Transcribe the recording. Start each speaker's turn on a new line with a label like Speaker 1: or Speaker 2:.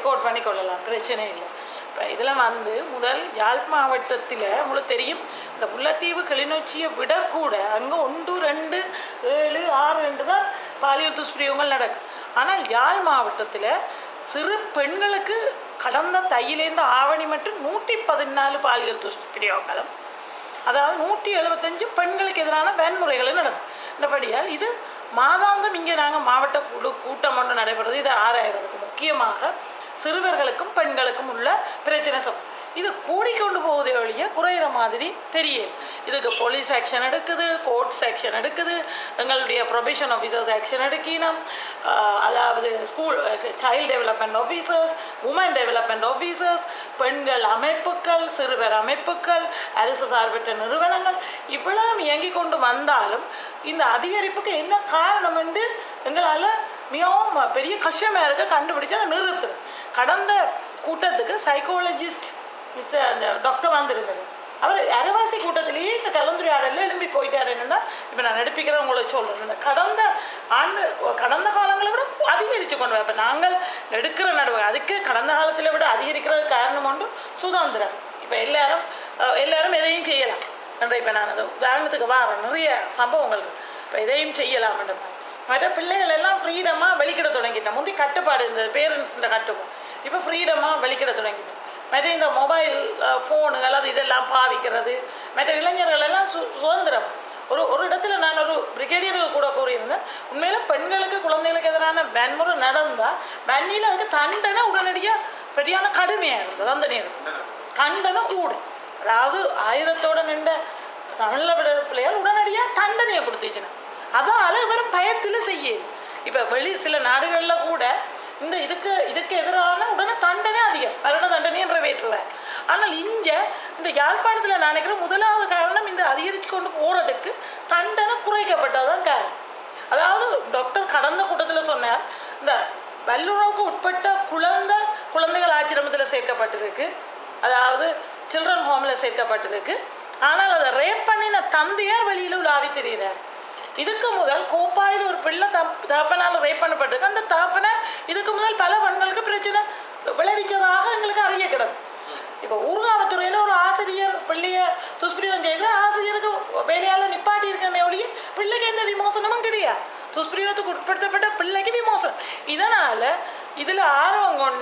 Speaker 1: Record பண்ணி கொள்ளலாம் பிரச்சனை இல்லை. இப்போ இதில் வந்து முதல் யாழ் மாவட்டத்தில் உங்களுக்கு தெரியும் இந்த முல்லைத்தீவு கிளிநொச்சியை விடக்கூட அங்கே ஒன்று ரெண்டு ஏழு ஆறு ரெண்டு தான் பாலியல் துஷ்பிரயோகங்கள் நடக்கும். ஆனால் யாழ் மாவட்டத்தில் சிறு பெண்களுக்கு கடந்த தையிலேருந்து ஆவணி மட்டும் நூற்றி பதினாலு பாலியல் துஷ்பிரயோகங்களும் அதாவது நூற்றி எழுபத்தஞ்சு பெண்களுக்கு எதிரான வன்முறைகளும் நடக்கும். இந்தபடியால் இது மாதாந்தம் இங்கே நாங்கள் மாவட்ட குழு கூட்டம் ஒன்று நடைபெறுது. இது ஆறாயிரத்துக்கு முக்கியமாக சிறுவர்களுக்கும் பெண்களுக்கும் உள்ள பிரச்சனை சொல் இது கூடிக்கொண்டு போவதே ஒழிய குறையிற மாதிரி தெரியும் இதுக்கு போலீஸ் ஆக்ஷன் எடுக்குது கோர்ட்ஸ் ஆக்ஷன் எடுக்குது எங்களுடைய ப்ரொபேஷன் ஆஃபீஸர்ஸ் ஆக்ஷன் எடுக்கணும் அதாவது school child development officers women development officers பெண்கள் அமைப்புகள் சிறுவர் அமைப்புகள் அரசு சார்பற்ற நிறுவனங்கள் இவ்வளவு இயங்கி கொண்டு வந்தாலும் இந்த அதிகரிப்புக்கு என்ன காரணம் என்று எங்களால் மிகவும் பெரிய கஷ்டமாக இருக்க கண்டுபிடிச்சு அதை நிறுத்தும் கடந்த கூட்டத்துக்கு சைக்காலஜிஸ்ட் மிஸ்டர் அந்த டாக்டர் வந்திருந்தது அவர் அரைவாசி கூட்டத்திலேயே இந்த கலந்துரையாடலில் எழும்பி போயிட்டாரு. என்னன்னா இப்போ நான் நடிப்பிக்கிறேன் உங்களுக்கு சொல்கிறேன் இந்த கடந்த ஆண்டு கடந்த காலங்களை விட அதிகரித்து கொண்டு வர இப்போ நாங்கள் எடுக்கிற நடவடிக்கை அதுக்கு கடந்த காலத்தில் விட அதிகரிக்கிறது காரணம் ஒன்று சுதந்திரம். இப்போ எல்லாரும் எல்லாரும் எதையும் செய்யலாம். என்ற இப்போ நான் அது உதாரணத்துக்கு வாரேன். நிறைய சம்பவங்கள். இருக்கு. இப்போ எதையும் செய்யலாம் என்ற மாதிரி. மற்ற பிள்ளைகள் எல்லாம் ஃப்ரீடமாக வெளி கட்டுப்பாடு இந்த பேரண்ட்ஸில் கட்டுக்கும் இப்போ ஃப்ரீடமாக வெளிக்கிட தொடங்கிட்டோம். மற்ற இந்த மொபைல் ஃபோனுகள் அது இதெல்லாம் பாவிக்கிறது. மற்ற இளைஞர்கள் எல்லாம் சு சுதந்திரம். ஒரு ஒரு இடத்துல நான் ஒரு பிரிகேடியருக்கு கூட கூறியிருந்தேன். உண்மையில பெண்களுக்கு குழந்தைகளுக்கு எதிரான வன்முறை நடந்தால் வன்னியில் அதுக்கு தண்டனை உடனடியாக பெரியான கடுமையாக இருந்தது. அந்த நேரம். தண்டனை கூடும் அதாவது ஆயுதத்தோட நின்ற தமிழில் விட பிள்ளைகள் உடனடியாக தண்டனையை கொடுத்துச்சுனா அதால் இவரும் பயத்தில் செய்யுது இப்போ வெளி சில நாடுகளில் கூட இந்த இதுக்கு இதுக்கு எதிரான உடனே தண்டனை அதிகம். மரண தண்டனை நிறைவேற்றுவார் ஆனால் இங்கே இந்த யாழ்ப்பாணத்தில் நினைக்கிறேன் முதலாவது காரணம் இந்த அதிகரித்து கொண்டு போகிறதுக்கு தண்டனை குறைக்கப்பட்டதான் காரணம். அதாவது டாக்டர் கடந்த கூட்டத்தில் சொன்னார் இந்த வல்லுறவுக்கு உட்பட்ட குழந்தை குழந்தைகள் ஆச்சிரமத்தில் சேர்க்கப்பட்டிருக்கு. அதாவது சில்ட்ரன் ஹோமில் சேர்க்கப்பட்டிருக்கு. ஆனால் அதை ரேப் பண்ணின தந்தையார் வெளியில் உலாவி தெரிகிறார் இதுக்கு முதல் கோப்பாயில் ஒரு பிள்ளை தப் தகப்பனால் ரேப் பண்ணப்பட்டிருக்கு. அந்த தகப்பனார் இதுக்கு முதல் பல பெண்களுக்கு பிரச்சனை விளைவிச்சதாக எங்களுக்கு அறிய கிடக்கும் இப்போ ஊர்காவத்துறையில் ஒரு ஆசிரியர் பிள்ளைய துஷ்பிரயோகம் செய்து ஆசிரியருக்கு வேலையால் நிப்பாட்டி இருக்கமே ஒழிய பிள்ளைக்கு எந்த விமோசனமும் கிடையாது. துஷ்பிரயோகத்துக்கு உட்படுத்தப்பட்ட பிள்ளைக்கு விமோசனம். இதனால் இதில் ஆர்வம் கொண்ட